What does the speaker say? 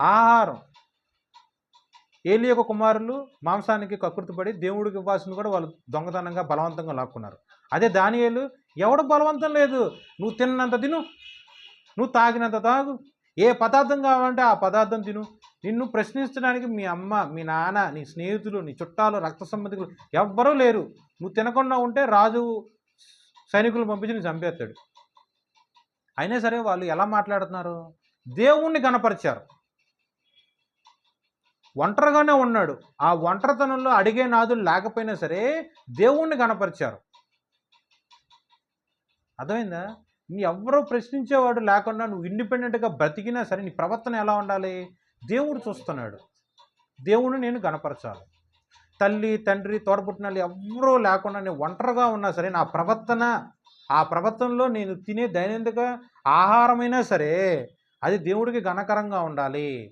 ఆహారం. ఏలి యొక్క కుమారులు మాంసానికి కకృతిపడి దేవుడికి ఇవ్వాల్సింది కూడా వాళ్ళు దొంగతనంగా బలవంతంగా లాక్కున్నారు. అదే దానియేలు ఎవడు బలవంతం లేదు. నువ్వు తిన్నంత తిను. నువ్వు తాగినంత తాగు. ఏ పదార్థం కావాలంటే ఆ పదార్థం తిను. నిన్ను ప్రశ్నించడానికి మీ అమ్మ మీ నాన్న నీ స్నేహితులు నీ చుట్టాలు రక్త సంబంధికులు ఎవ్వరూ లేరు. నువ్వు తినకుండా ఉంటే రాజు సైనికులు పంపించి నేను చంపేస్తాడు. అయినా సరే వాళ్ళు ఎలా మాట్లాడుతున్నారు? దేవుణ్ణి గణపరిచారు. ఒంటరిగానే ఉన్నాడు. ఆ ఒంటరితనంలో అడిగే నాదులు లేకపోయినా సరే దేవుణ్ణి గణపరిచారు. అర్థమైందా? నీ ఎవరో ప్రశ్నించేవాడు లేకుండా నువ్వు ఇండిపెండెంట్గా బ్రతికినా సరే నీ ప్రవర్తన ఎలా ఉండాలి? దేవుడు చూస్తున్నాడు. దేవుణ్ణి నేను గణపరచాలి. తల్లి తండ్రి తోడబుట్టిన ఎవరో లేకుండా నేను ఒంటరిగా ఉన్నా సరే నా ప్రవర్తన ఆ ప్రవర్తనలో నేను తినే దైనందిక ఆహారమైనా సరే అది దేవుడికి ఘనకరంగా ఉండాలి.